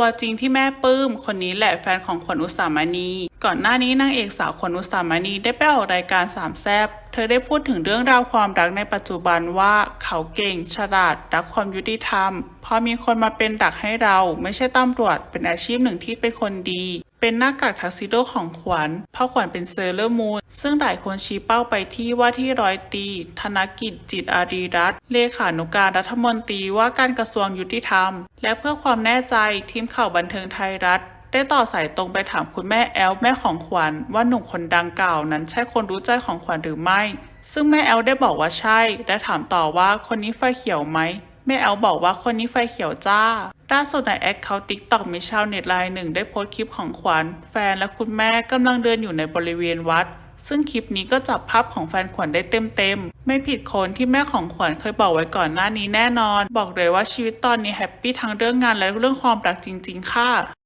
ตัวจริงที่แม่ปลื้ม คนนี้แหละแฟนของขวัญอุสามณี ก่อนหน้านี้นางเอกสาวขวัญอุสามณีได้ไปออกรายการสามแซบเธอได้พูดถึงเรื่องราวความรักในปัจจุบันว่าเขาเก่ง ฉลาด รักความยุติธรรม พอมีคนมาเป็นดักให้เรา ไม่ใช่ตำรวจ เป็นอาชีพหนึ่งที่เป็นคนดี เป็นหน้ากากทักซิโดของขวัญเพราะขวัญเป็นเซเลอร์มูน ซึ่งหลายคนชี้เป้าไปที่ว่าที่ร้อยตี ธนกิจจิตอารีรัตน์เลขานุการรัฐมนตรีว่าการกระทรวงยุติธรรม และเพื่อความแน่ใจทีมข่าวบันเทิงไทยรัฐ ได้ต่อสายตรงไปถามคุณแม่แอลแม่ของขวัญว่าหนุ่มคนดังกล่าวนั้นใช่คนรู้ใจของขวัญหรือไม่ ซึ่งแม่แอลได้บอกว่าใช่ และถามต่อว่าคนนี้ไฟเขียวไหม แม่แอลบอกว่าคนนี้ไฟเขียวจ้าล่าสุดในแอคเคาท์ติ๊กต็อกมีชาวเน็ตรายหนึ่งได้โพสต์คลิปของขวัญ แฟนและคุณแม่กำลังเดินอยู่ในบริเวณวัด ซึ่งคลิปนี้ก็จับภาพของแฟนขวัญได้เต็มๆ ไม่ผิดคนที่แม่ของขวัญเคยบอกไว้ก่อนหน้านี้แน่นอน บอกเลยว่าชีวิตตอนนี้แฮปปี้ทั้งเรื่องงานและเรื่องความรักจริง ๆ ค่ะ